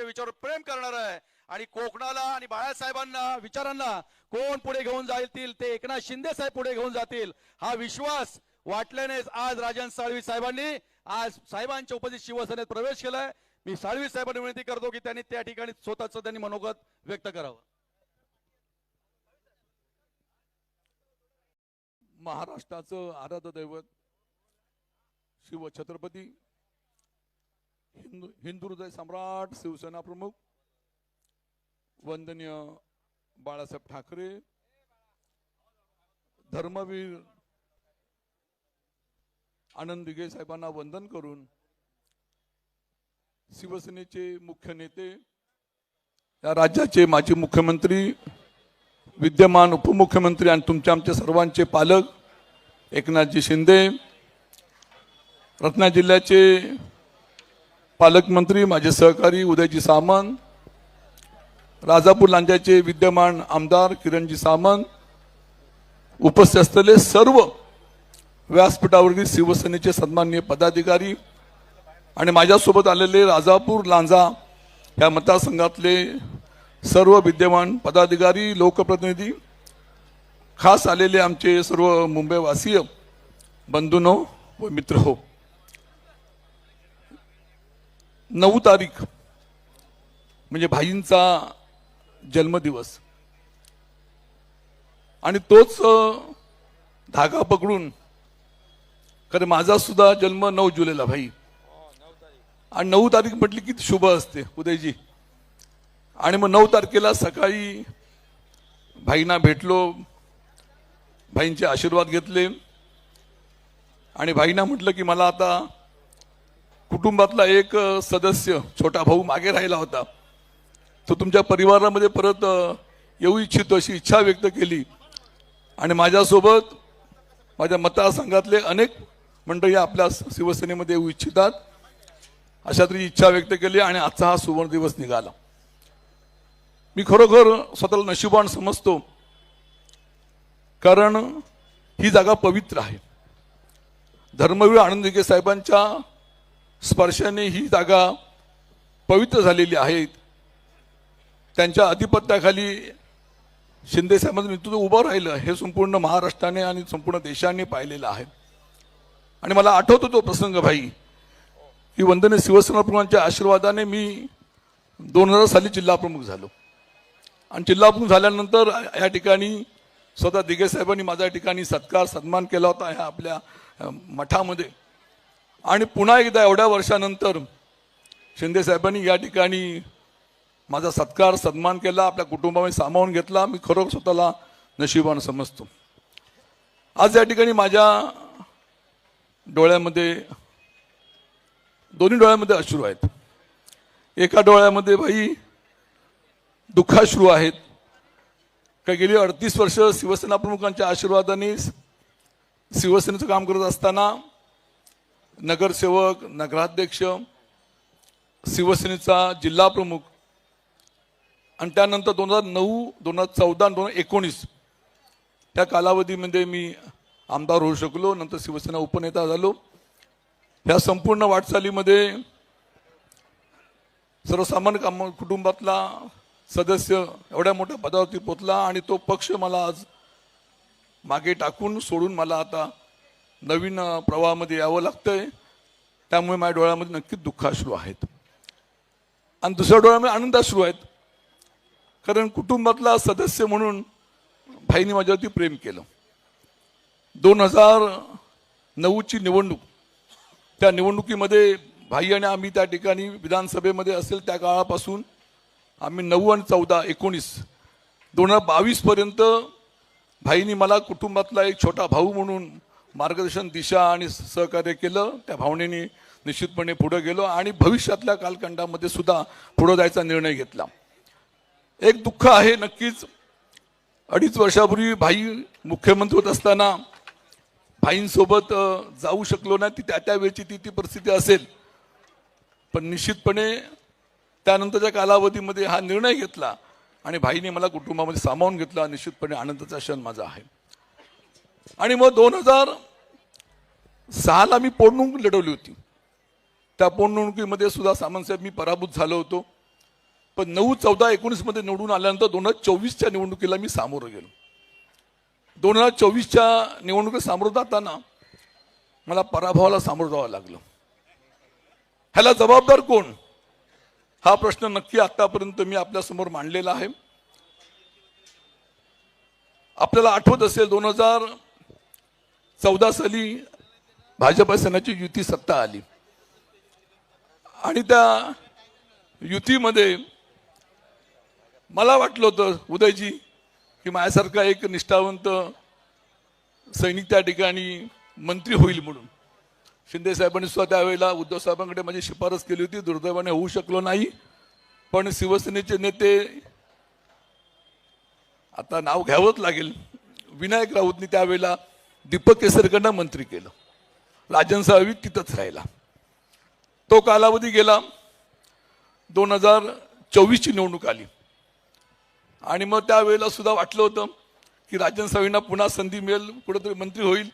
साहेबांच्या विचारावर प्रेम करणार आहे. आणि कोकणाला आणि बाळासाहेबांना विचारांना कोण पुढे घेऊन जातील ते एकनाथ शिंदे साहेब पुढे घेऊन जातील हा विश्वास वाटल्यानेच आज राजन साळवी साहेबांनी आज साहेबांच्या उपस्थित शिवसेनेत प्रवेश केलाय. मी साळवी साहेबांना विनंती करतो की त्यांनी त्या ठिकाणी स्वतःच त्यांनी मनोगत व्यक्त करावं. महाराष्ट्राचं आराध्य दैवत शिव छत्रपती हिंदू हिंदू हृदय सम्राट शिवसेना प्रमुख वंदनीय बाळासाहेब ठाकरे धर्मवीर आनंद दिघे साहेबांना वंदन करून शिवसेनेचे मुख्य नेते या राज्याचे माजी मुख्यमंत्री विद्यमान उपमुख्यमंत्री आणि तुमच्या आमच्या सर्वांचे पालक एकनाथजी शिंदे रत्ना जिल्ह्याचे पालकमंत्री माझे सहकारी उदयजी सामंत राजापूर लांजाचे विद्यमान आमदार किरणजी सामंत उपस्थित असलेले सर्व व्यासपीठावरील शिवसेनेचे सन्माननीय पदाधिकारी आणि माझ्यासोबत आलेले राजापूर लांजा या मतदारसंघातले सर्व विद्यमान पदाधिकारी लोकप्रतिनिधी खास आलेले आमचे सर्व मुंबईवासीय बंधूनो व मित्र हो नऊ तारीख म्हणजे भाईंचा जन्मदिवस. आणि तोच धागा पकडून खरं माझा सुद्धा जन्म नऊ जुलैला भाई. आणि नऊ तारीख म्हटली की शुभ असते उदयजी. आणि मग नऊ तारखेला सकाळी भाईंना भेटलो भाईंचे आशीर्वाद घेतले. आणि भाईंना म्हटलं की मला आता कुटुंबातला एक सदस्य छोटा भाऊ मागे राहिला होता. तो तुमच्या परिवारामध्ये परत येऊ इच्छितो अशी इच्छा व्यक्त केली. आणि माझ्यासोबत माझ्या मतदारसंघातले अनेक मंडळी आपल्या शिवसेनेमध्ये येऊ इच्छितात अशा तरी इच्छा व्यक्त केली आणि आजचा हा सुवर्ण दिवस निघाला. मी खरोखर स्वतःला नशिबान समजतो कारण ही जागा पवित्र आहे. धर्मवीर आनंद साहेबांच्या स्पर्शाने ही जागा पवित्र झालेली आहे त्यांच्या अधिपत्याखाली शिंदेसाहेबांचं नेतृत्व उभं राहिलं हे संपूर्ण महाराष्ट्राने आणि संपूर्ण देशाने पाहिलेलं आहे. आणि मला आठवतो तो प्रसंग भाई. की वंदने शिवसेनाप्रमुखांच्या आशीर्वादाने मी दोन हजार साली जिल्हाप्रमुख झालो. आणि जिल्हाप्रमुख झाल्यानंतर या ठिकाणी स्वतः दिघे साहेबांनी माझ्या ठिकाणी सत्कार सन्मान केला होता ह्या आपल्या मठामध्ये. आणि पुन्हा एकदा एवढ्या वर्षानंतर शिंदेसाहेबांनी या ठिकाणी माझा सत्कार सन्मान केला आपल्या कुटुंबामध्ये सामावून घेतला. मी खरोखर स्वतःला नशिबान समजतो. आज या ठिकाणी माझ्या डोळ्यामध्ये दोन्ही डोळ्यामध्ये अश्रू आहेत. एका डोळ्यामध्ये भाई दुःखाश्रू आहेत. का गेली अडतीस वर्ष शिवसेना प्रमुखांच्या आशीर्वादाने शिवसेनेचं काम करत असताना नगरसेवक नगराध्यक्ष शिवसेनेचा जिल्हा प्रमुख आणि त्यानंतर दोन हजार नऊ दोन हजार चौदा दोन हजार एकोणीस त्या कालावधीमध्ये मी आमदार होऊ शकलो नंतर शिवसेना उपनेता झालो. ह्या संपूर्ण वाटचालीमध्ये सर्वसामान्य काम कुटुंबातला सदस्य एवढ्या मोठ्या पदावरती पोचला आणि तो पक्ष मला आज मागे टाकून सोडून मला आता नवीन प्रवाहामध्ये यावं लागतंय. त्यामुळे माझ्या डोळ्यामध्ये नक्कीच दुःखाश्रू आहेत. आणि दुसऱ्या डोळ्यामध्ये आनंदाश्रू आहेत. कारण कुटुंबातला सदस्य म्हणून भाईने माझ्यावरती प्रेम केलं. दोन हजार नऊची निवडणूक. त्या निवडणुकीमध्ये भाई आणि आम्ही त्या ठिकाणी विधानसभेमध्ये असेल त्या काळापासून आम्ही नऊ आणि चौदा एकोणीस. दोन हजार बावीसपर्यंत भाईनी मला कुटुंबातला एक छोटा भाऊ म्हणून मार्गदर्शन दिशा आणि सहकार्य केलं. त्या भावनेने निश्चितपणे पुढे गेलो आणि भविष्यातल्या कालखंडामध्ये सुद्धा पुढे जायचा निर्णय घेतला. एक दुःख आहे नक्कीच. अडीच वर्षापूर्वी भाई मुख्यमंत्री होत असताना भाईंसोबत जाऊ शकलो नाही. ती त्या त्यावेळची ती ती परिस्थिती असेल. पण निश्चितपणे त्यानंतरच्या कालावधीमध्ये हा निर्णय घेतला आणि भाईने मला कुटुंबामध्ये सामावून घेतला. निश्चितपणे आनंदाचा क्षण माझा आहे. आणि मग दोन हजार सहाला मी पोटनिवडणूक लढवली होती. त्या पोटनिवडणुकीमध्ये सुद्धा सामंतसाहेब मी पराभूत झालो होतो. पण नऊ चौदा एकोणीसमध्ये निवडून आल्यानंतर दोन हजार चोवीसच्या निवडणुकीला मी सामोरं गेलो. दोन हजार चोवीसच्या निवडणुकीत सामोरं जाताना मला पराभवाला सामोरं जावं लागलं. ह्याला जबाबदार कोण? हा प्रश्न नक्की आतापर्यंत मी आपल्यासमोर मांडलेला आहे. आपल्याला आठवत असेल दोन हजार चौदा साली भाजप सेनाची युती सत्ता आली. आणि त्या युतीमध्ये मला वाटलं होतं उदयजी की माझ्यासारखा एक निष्ठावंत सैनिक त्या ठिकाणी मंत्री होईल म्हणून. शिंदे साहेबांनी सुद्धा त्यावेळेला उद्धव साहेबांकडे माझी शिफारस केली होती दुर्दैवाने होऊ शकलो नाही. पण शिवसेनेचे नेते आता नाव घ्यावंच लागेल. विनायक राऊतनी त्यावेळेला दीपक केसरकरांना मंत्री केलं. राजन साहेब तिथंच राहिला. तो कालावधी गेला. दोन हजार चोवीसची निवडणूक आली. आणि मग त्यावेळेला सुद्धा वाटलं होतं की राजन साहेबांना पुन्हा संधी मिळेल कुठंतरी मंत्री होईल.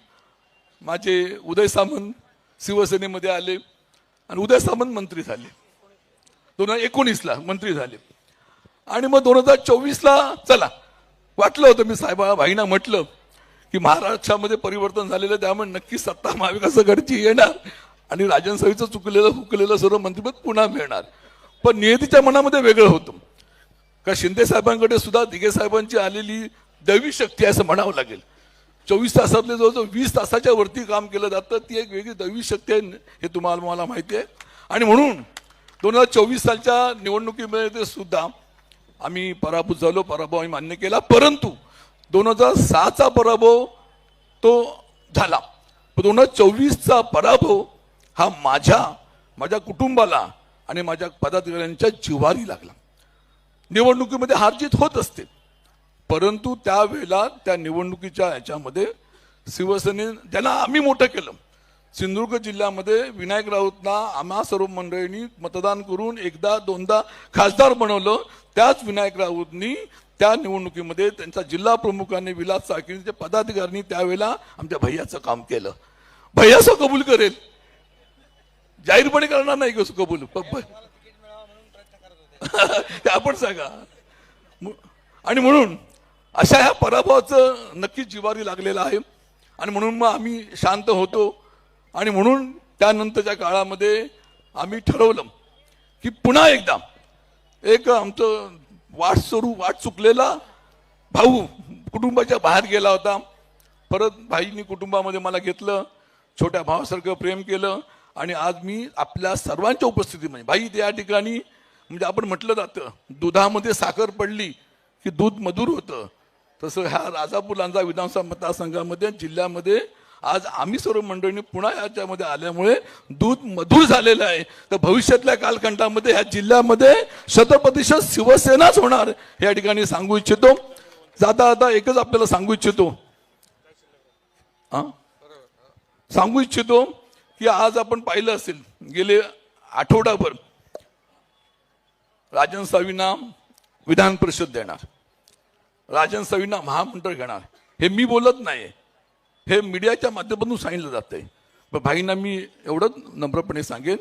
माझे उदय सामंत शिवसेनेमध्ये आले आणि उदय सामंत मंत्री झाले. दोन हजार एकोणीसला मंत्री झाले. आणि मग दोन हजार चोवीसला चला वाटलं होतं मी साहेबा भाईना म्हटलं की महाराष्ट्रामध्ये परिवर्तन झालेलं त्यामुळे नक्की सत्ता महाविकास आघाडीची येणार आणि राजन चुकलेलं हुकलेलं सर्व मंत्रिपद पुन्हा मिळणार. पण नियतीच्या मनामध्ये वेगळं होतं. का शिंदे साहेबांकडे सुद्धा दिघे साहेबांची आलेली दैवी शक्ती आहे असं म्हणावं लागेल. चोवीस तासातले जवळजवळ वीस तासाच्या वरती काम केलं जातं ती एक वेगळी दैवी शक्ती आहे हे तुम्हाला मला माहिती आहे. आणि म्हणून दोन हजार चोवीस सालच्या निवडणुकीमध्ये सुद्धा आम्ही पराभूत झालो पराभव आम्ही मान्य केला परंतु दोन हजार सहाचा पराभव तो झाला. दोन हजार चोवीसचा पराभव हा माझ्या माझ्या कुटुंबाला आणि माझ्या पदाधिकाऱ्यांच्या जिव्हारी लागला. निवडणुकीमध्ये हारजीत होत असते. परंतु त्यावेळेला त्या निवडणुकीच्या याच्यामध्ये शिवसेने ज्यांना आम्ही मोठं केलं सिंधुदुर्ग जिल्ह्यामध्ये विनायक राऊतना आम्हा सर्व मंडळींनी मतदान करून एकदा दोनदा खासदार बनवलं. त्याच विनायक राऊतनी त्या निवडणुकीमध्ये त्यांच्या जिल्हा प्रमुखांनी विलास साखरीचे पदाधिकाऱ्यांनी त्यावेळेला आमच्या भैयाचं काम केलं. भैयाचं कबूल करेल. जाहीरपणे करणार नाही कसं कबूल? प- प- आपण सांगा. आणि म्हणून अशा ह्या पराभवाचं नक्कीच जिवारी लागलेलं आहे. आणि म्हणून मग आम्ही शांत होतो. आणि म्हणून त्यानंतरच्या काळामध्ये आम्ही ठरवलं की पुन्हा एकदा एक आमचं वाट सोडू वाट चुकलेला भाऊ कुटुंबाच्या बाहेर गेला होता. परत भाईनी कुटुंबामध्ये मला घेतलं छोट्या भावासारखं प्रेम केलं आणि आज मी आपल्या सर्वांच्या उपस्थितीमध्ये म्हणजे भाई त्या ठिकाणी म्हणजे आपण म्हटलं जातं दुधामध्ये साखर पडली की दूध मधुर होतं. तसं ह्या राजापूर लांजा विधानसभा मतदारसंघामध्ये जिल्ह्यामध्ये आज आम्ही सर्व मंडळींनी पुन्हा याच्यामध्ये आल्यामुळे दूध मधुर झालेलं आहे. तर भविष्यातल्या कालखंडामध्ये ह्या जिल्ह्यामध्ये शतप्रतिशत शिवसेनाच होणार या ठिकाणी सांगू इच्छितो. जाता जाता एकच आपल्याला सांगू इच्छितो. सांगू इच्छितो की आज आपण पाहिलं असेल गेले आठवडाभर राजन सावींना विधान परिषद देणार. राजन सावींना महामंडळ घेणार. हे मी बोलत नाही हे मीडियाच्या माध्यमातून सांगितलं जातंय. पण भाईंना मी एवढंच नम्रपणे सांगेन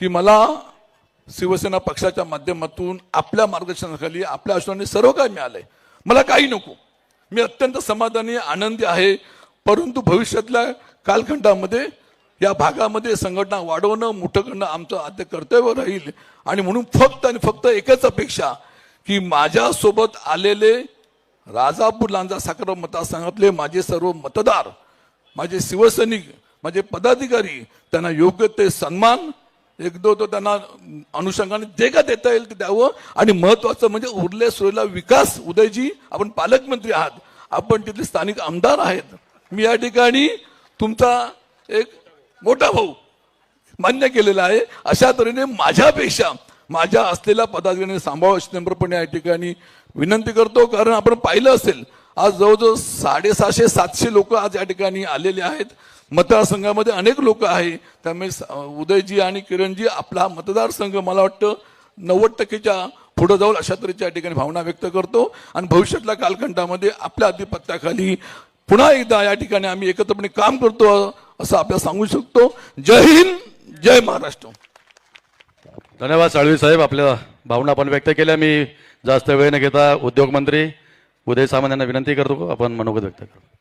की मला शिवसेना पक्षाच्या माध्यमातून आपल्या मार्गदर्शनाखाली आपल्या आश्वाने सर्व काही मिळालंय. मला काही नको. मी अत्यंत समाधानी आनंदी आहे. परंतु भविष्यातल्या कालखंडामध्ये या भागामध्ये संघटना वाढवणं मोठं करणं आमचं आद्य कर्तव्य राहील. आणि म्हणून फक्त आणि फक्त एकच अपेक्षा की माझ्यासोबत आलेले राजापूर लांजा साखर मतदारसंघातले माझे सर्व मतदार माझे शिवसैनिक माझे पदाधिकारी त्यांना योग्य ते सन्मान एक दो तो त्यांना अनुषंगाने जे का देता येईल ते द्यावं. आणि महत्वाचं म्हणजे उरले सुरलेला विकास. उदयजी आपण पालकमंत्री आहात. आपण तिथले स्थानिक आमदार आहेत. मी या ठिकाणी तुमचा एक मोठा भाऊ मान्य केलेला आहे. अशा तऱ्हेने माझ्यापेक्षा माझ्या असलेल्या पदाधिकाऱ्यांनी सांभाळ अशी नम्रपणे या ठिकाणी विनंती करतो कारण आपण पाहिलं असेल आज जवळजवळ साडेसहाशे सातशे लोक आज या ठिकाणी आलेले आहेत. मतदारसंघामध्ये अनेक लोक आहे त्यामुळे उदयजी आणि किरणजी आपला मतदारसंघ मला वाटतं नव्वद टक्केच्या पुढे जाऊन अशा तऱ्हेच्या या ठिकाणी भावना व्यक्त करतो. आणि भविष्यातल्या कालखंडामध्ये आपल्या आधिपत्याखाली पुन्हा एकदा या ठिकाणी आम्ही एकत्रपणे काम करतो असं आपल्याला सांगू शकतो. जय हिंद जय महाराष्ट्र. धन्यवाद साळवी साहेब आपल्या भावना आपण व्यक्त केल्या. मी जास्त वेळ न घेता उद्योगमंत्री उदय सामंत यांना विनंती करतो. आपण मनोगत व्यक्त करतो.